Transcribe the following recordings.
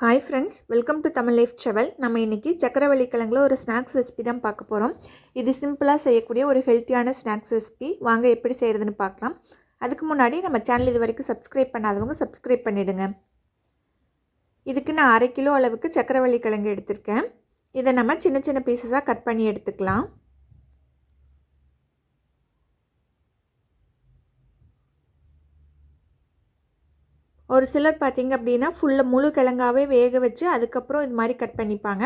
Hi friends welcome to Tamil life travel நம்ம இன்றைக்கி சக்கரவள்ளி கிழங்குல ஒரு ஸ்நாக்ஸ் ரெசிபி தான் பார்க்க போகிறோம் இது சிம்பிளாக செய்யக்கூடிய ஒரு ஹெல்த்தியான ஸ்நாக்ஸ் ரெசிபி வாங்க எப்படி செய்கிறதுன்னு பார்க்கலாம். அதுக்கு முன்னாடி நம்ம சேனல் இது வரைக்கும் சப்ஸ்கிரைப் பண்ணாதவங்க சப்ஸ்கிரைப் பண்ணிவிடுங்க இதுக்கு நான் அரை கிலோ அளவுக்கு சக்கரவள்ளி கிழங்கு எடுத்திருக்கேன். இதை நம்ம சின்ன சின்ன பீசஸாக கட் பண்ணி எடுத்துக்கலாம். ஒரு சிலர் பார்த்திங்க அப்படின்னா ஃபுல்லாக முழு கிழங்காவே வேக வச்சு அதுக்கப்புறம் இது மாதிரி கட் பண்ணிப்பாங்க.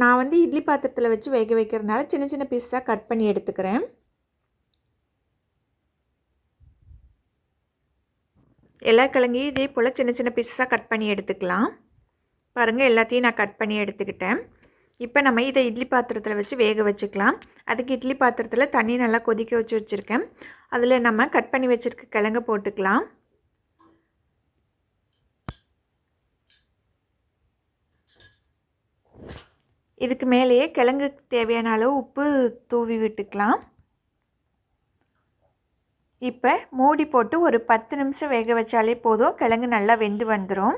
நான் வந்து இட்லி பாத்திரத்தில் வச்சு வேக வைக்கிறதுனால சின்ன சின்ன பீஸாக கட் பண்ணி எடுத்துக்கிறேன். எல்லா கிழங்கையும் இதே போல் சின்ன சின்ன பீஸாக கட் பண்ணி எடுத்துக்கலாம். பாருங்கள் எல்லாத்தையும் நான் கட் பண்ணி எடுத்துக்கிட்டேன். இப்போ நம்ம இதை இட்லி பாத்திரத்தில் வச்சு வேக வச்சுக்கலாம். அதுக்கு இட்லி பாத்திரத்தில் தண்ணி நல்லா கொதிக்க வச்சு வச்சுருக்கேன். அதில் நம்ம கட் பண்ணி வச்சுருக்க கிழங்கு போட்டுக்கலாம். இதுக்கு மேலேயே கிழங்குக்கு தேவையான அளவு உப்பு தூவி விட்டுக்கலாம். இப்போ மூடி போட்டு ஒரு பத்து நிமிஷம் வேக வச்சாலே போதும். கிழங்கு நல்லா வெந்து வந்துடும்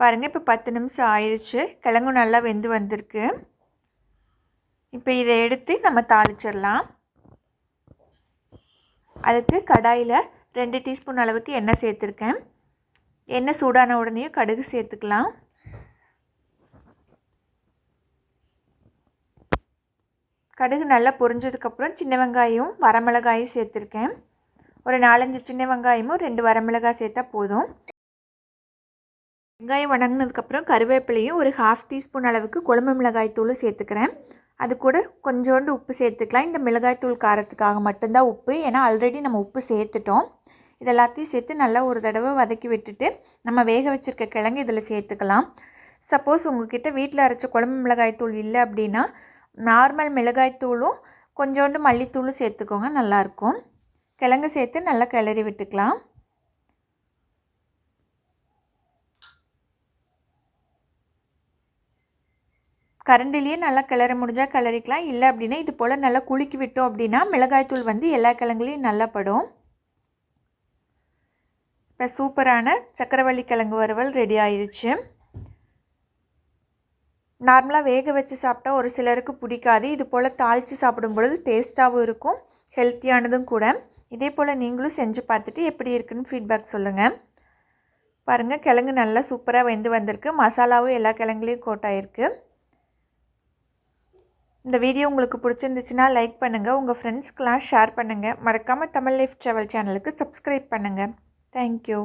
பாருங்கள் இப்போ பத்து நிமிஷம் ஆயிடுச்சு கிழங்கும் நல்லா வெந்து வந்திருக்கு. இப்போ இதை எடுத்து நம்ம தாளிச்சிடலாம். அதுக்கு கடாயில் ரெண்டு டீஸ்பூன் அளவுக்கு எண்ணெய் சேர்த்துருக்கேன். எண்ணெய் சூடான உடனே கடுகு சேர்த்துக்கலாம். கடுகு நல்லா பொரிஞ்சதுக்கப்புறம் சின்ன வெங்காயம் வரமிளகாயும் சேர்த்துருக்கேன். ஒரு நாலஞ்சு சின்ன வெங்காயமும் ரெண்டு வரமிளகாய் சேர்த்தா போதும். வெங்காயம் வணங்கினதுக்கப்புறம் கருவேப்பிலையும் ஒரு ஹாஃப் டீஸ்பூன் அளவுக்கு குழம்பு மிளகாய் தூள் சேர்த்துக்கிறேன். அது கூட கொஞ்சோண்டு உப்பு சேர்த்துக்கலாம். இந்த மிளகாய் தூள் காரத்துக்காக மட்டும்தான் உப்பு. ஏன்னா ஆல்ரெடி நம்ம உப்பு சேர்த்துட்டோம். இது எல்லாத்தையும் சேர்த்து நல்லா ஒரு தடவை வதக்கி விட்டுட்டு நம்ம வேக வச்சுருக்க கிழங்கு இதில் சேர்த்துக்கலாம். சப்போஸ் உங்ககிட்ட வீட்டில் அரைச்ச குழம்பு மிளகாய் தூள் இல்லை அப்படின்னா நார்மல் மிளகாய்த்தூளும் கொஞ்சோண்டு மல்லித்தூளும் சேர்த்துக்கோங்க நல்லாயிருக்கும் கிழங்கு சேர்த்து நல்லா கிளறி விட்டுக்கலாம். கரண்டிலேயே நல்லா கிளற முடிஞ்சால் கிளறிக்கலாம். இல்லை அப்படின்னா இது போல் நல்லா குலுக்கி விட்டோம் அப்படின்னா மிளகாய்த்தூள் வந்து எல்லா கிழங்குலையும் நல்லா படும். இப்போ சூப்பரான சக்கரவள்ளி கிழங்கு வறுவல் ரெடி ஆயிடுச்சு நார்மலாக வேக வச்சு சாப்பிட்டா ஒரு சிலருக்கு பிடிக்காது. இது போல் தாளித்து சாப்பிடும் பொழுது டேஸ்ட்டாகவும் இருக்கும் ஹெல்த்தியானதும் கூட. இதே போல் நீங்களும் செஞ்சு பார்த்துட்டு எப்படி இருக்குன்னு ஃபீட்பேக் சொல்லுங்கள் பாருங்கள் கிழங்கு நல்லா சூப்பராக வெந்து வந்திருக்கு. மசாலாவும் எல்லா கிழங்குலேயும் கோட்டாயிருக்கு. இந்த வீடியோ உங்களுக்கு பிடிச்சிருந்துச்சுன்னா லைக் பண்ணுங்கள் உங்கள் ஃப்ரெண்ட்ஸ்க்கெலாம் ஷேர் பண்ணுங்கள் மறக்காமல் தமிழ் லைஃப் ட்ராவல் சேனலுக்கு சப்ஸ்கிரைப் பண்ணுங்கள் தேங்க்யூ